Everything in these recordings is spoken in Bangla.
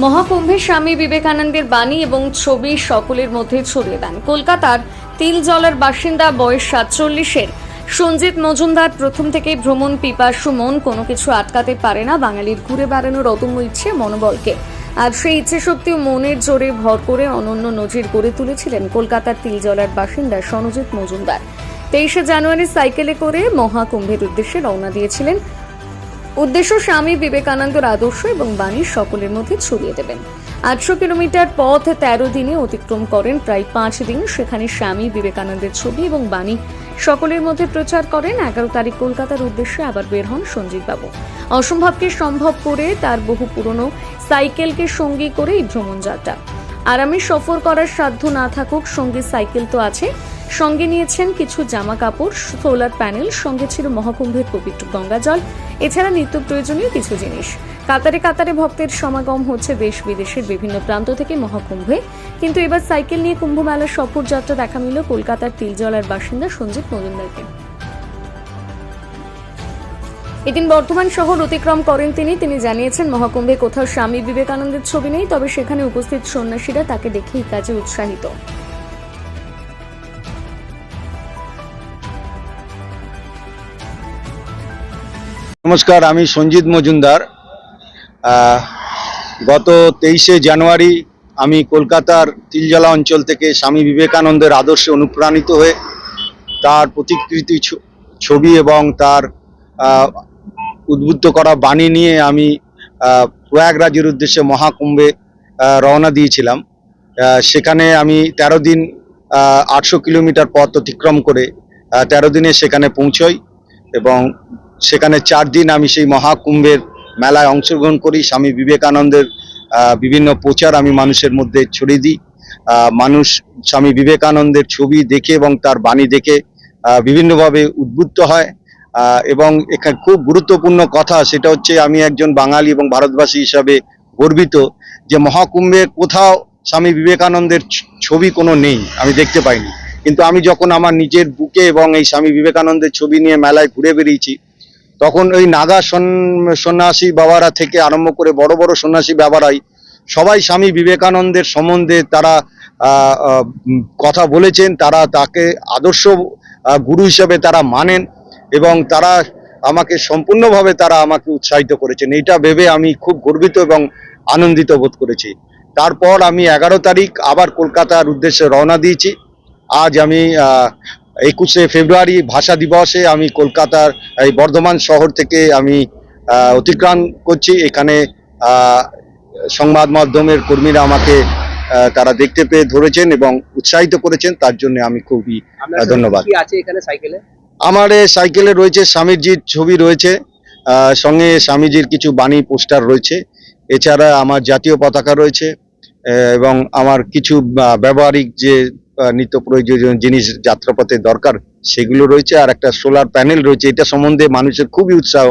মহাকুম্ভে স্বামী বিবেকানন্দের বাণী এবং ছবি সকলের মধ্যে ছড়িয়ে দেন। কলকাতার তিলজলার বাসিন্দা বয়স সাতচল্লিশের সঞ্জিত মজুমদার প্রথম থেকেই ভ্রমণ পিপাসু মন কোনো কিছু আটকাতে পারে না। বাঙালির ঘুরে বেড়ানোর অদম্য ইচ্ছে মনোবলকে। আর সেই ইচ্ছে শক্তি মনের জোরে ভর করে অনন্য নজির গড়ে তুলেছিলেন কলকাতার তিলজলার বাসিন্দা সনজিৎ মজুমদার। তেইশে জানুয়ারি সাইকেলে করে মহাকুম্ভের উদ্দেশ্যে রওনা দিয়েছিলেন উদ্দেশ্য স্বামী বিবেকানন্দের আদর্শ এবং বাণী সকলের মধ্যে ছড়িয়ে দেবেন। আটশো কিলোমিটার পথ তেরো দিনে অতিক্রম করেন, প্রায় পাঁচ দিন সেখানে স্বামী বিবেকানন্দের ছবি এবং বাণী সকলের মধ্যে প্রচার করেন। এগারো তারিখ কলকাতার উদ্দেশ্যে আবার বের হন সঞ্জীব বাবু অসম্ভবকে সম্ভব করে তার বহু পুরনো সাইকেলকে সঙ্গী করে এই ভ্রমণ যাত্রা আরামে সফর করার সাধ্য না থাকুক, সঙ্গে সাইকেল তো আছে। সঙ্গে নিয়েছেন কিছু জামা কাপড় সোলার প্যানেল, সঙ্গে ছিল মহাকুম্ভের পবিত্র গঙ্গা জল এছাড়া নিত্য প্রয়োজনীয় কিছু জিনিস। কাতারে কাতারে ভক্তের সমাগম হচ্ছে দেশ বিদেশের বিভিন্ন প্রান্ত থেকে মহাকুম্ভে। কিন্তু এবার সাইকেল নিয়ে কুম্ভ মেলার সফর যাত্রা দেখা মিলল কলকাতার তিলজলার বাসিন্দা সঞ্জিত মজুমদারকে। এদিন বর্ধমান শহর অতিক্রম করেন তিনি। তিনি জানিয়েছেন, মহাকুম্ভে কোথাও স্বামী বিবেকানন্দের ছবি নেই, তবে সেখানে উপস্থিত সন্ন্যাসীরা তাকে দেখেই কাজে উৎসাহিত। নমস্কার আমি সঞ্জিত মজুমদার। গত তেইশে জানুয়ারি আমি কলকাতার তিলজলা অঞ্চল থেকে স্বামী বিবেকানন্দের আদর্শে অনুপ্রাণিত হয়ে তার প্রতিকৃতি ছবি এবং তার উদ্বুদ্ধ করা বাণী নিয়ে আমি প্রয়াগরাজের উদ্দেশ্যে মহাকুম্ভে রওনা দিয়েছিলাম। সেখানে আমি তেরো দিন আটশো কিলোমিটার পথ অতিক্রম করে আহ, তেরো দিনে সেখানে পৌঁছই এবং সেখানে চার দিন আমি সেই মহাকুম্ভের মেলায় অংশগ্রহণ করি। স্বামী বিবেকানন্দের বিভিন্ন প্রচার আমি মানুষের মধ্যে ছড়িয়ে দিই। মানুষ স্বামী বিবেকানন্দের ছবি দেখে এবং তার বাণী দেখে বিভিন্নভাবে উদ্বুদ্ধ হয়। এবং এখানে খুব গুরুত্বপূর্ণ কথা সেটা হচ্ছে আমি একজন বাঙালি এবং ভারতবাসী হিসাবে গর্বিত যে মহাকুম্ভে কোথাও স্বামী বিবেকানন্দের ছবি কোনো নেই, আমি দেখতে পাইনি। কিন্তু আমি যখন আমার নিজের বুকে এবং এই স্বামী বিবেকানন্দের ছবি নিয়ে মেলায় ঘুরে বেরিয়েছি তখন ওই নাগা সন- সন্ন্যাসী বাবারা থেকে আরম্ভ করে বড় বড় সন্ন্যাসী বাবারাই সবাই স্বামী বিবেকানন্দের সম্বন্ধে তারা কথা বলেছেন, তারা তাকে আদর্শ গুরু হিসেবে তারা মানেন এবং তারা আমাকে সম্পূর্ণভাবে তারা আমাকে উৎসাহিত করেছেন। এটা ভেবে আমি খুব গর্বিত এবং আনন্দিত বোধ করেছি। তারপর আমি এগারো তারিখ আবার কলকাতার উদ্দেশ্যে রওনা দিয়েছি। আজ আমি একুশে ফেব্রুয়ারি ভাষা দিবসে আমি কলকাতার এই বর্ধমান শহর থেকে আমি অতিক্রম করছি। এখানে সংবাদ মাধ্যমের কর্মীরা আমাকে তারা দেখতে পেয়ে ধরেছেন এবং উৎসাহিত করেছেন। তার জন্য আমি খুবই ধন্যবাদ। আমার সাইকেলে রয়েছে স্বামীজির ছবি রয়েছে। সঙ্গে স্বামীজির কিছু বাণী পোস্টার রয়েছে। এছাড়া আমার জাতীয় পতাকা রয়েছে এবং আমার কিছু ব্যবহারিক যে নিত্য প্রয়োজনীয় জিনিস যাত্রাপথে দরকার সেগুলো রয়েছে আর একটা সোলার প্যানেল রয়েছে এটা সম্বন্ধে মানুষের খুবই উৎসাহ।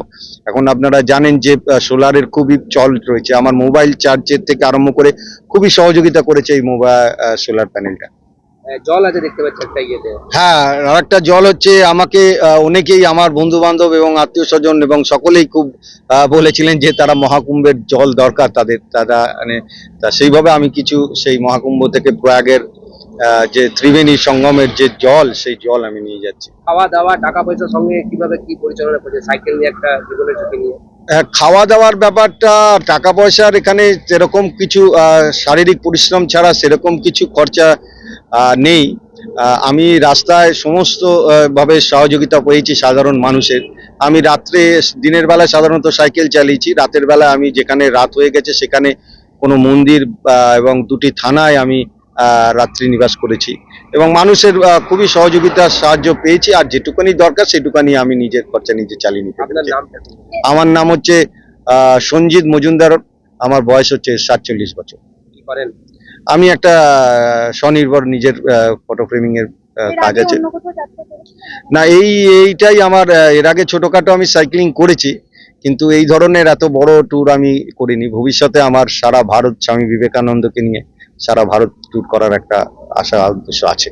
এখন আপনারা জানেন যে সোলারের খুবই চল রয়েছে। আমার মোবাইল চার্জের থেকে আরম্ভ করে খুবই সহযোগিতা করেছে এই মোবাইল সোলার প্যানেলটা জল আছে দেখতে পাচ্ছি একটা ইয়েতে। হ্যাঁ আর একটা জল হচ্ছে আমাকে অনেকেই আমার বন্ধু বান্ধব এবং আত্মীয় স্বজন এবং সকলেই খুব বলেছিলেন যে তারা মহাকুম্ভের জল দরকার তাদের তারা মানে তা সেইভাবে আমি কিছু সেই মহাকুম্ভ থেকে প্রয়াগের যে ত্রিবেণী সঙ্গমের যে জল সেই জল আমি নিয়ে যাচ্ছি। খাওয়া দাওয়া টাকা পয়সার সঙ্গে কীভাবে কি পরিচালনা করছে? সাইকেল নিয়ে একটা জীবনের ঝুঁকি নিয়ে। খাওয়া দাওয়ার ব্যাপারটা টাকা পয়সার এখানে সেরকম কিছু শারীরিক পরিশ্রম ছাড়া সেরকম কিছু খরচা নেই। আমি রাস্তায় সমস্ত ভাবে সহযোগিতা পেয়েছি সাধারণ মানুষের। আমি রাত্রে দিনের বেলায় সাধারণত সাইকেল চালিয়েছি রাতের বেলায় আমি যেখানে রাত হয়ে গেছে সেখানে কোনো মন্দির এবং দুটি থানায় আমি রাত্রি নিবাস করেছি। এবং মানুষের আহ, খুবই সহযোগিতার সাহায্য পেয়েছি আর যেটুকানি দরকার সেটুকানি আমি নিজের খরচা নিজে চালিয়ে নিতে? আমার নাম হচ্ছে সঞ্জিত মজুমদার আমার বয়স হচ্ছে সাতচল্লিশ বছর। আমি একটা আহ, স্বনির্ভর নিজের ফটো ফ্রেমিং এর আহ, কাজ আছে। না এই এইটাই আমার এর আগে ছোটখাটো আমি সাইক্লিং করেছি কিন্তু এই ধরনের এত বড় ট্যুর আমি করিনি। ভবিষ্যতে আমার সারা ভারত স্বামী বিবেকানন্দকে নিয়ে সারা ভারত ট্যুর করার একটা আশা উদ্দেশ্য আছে।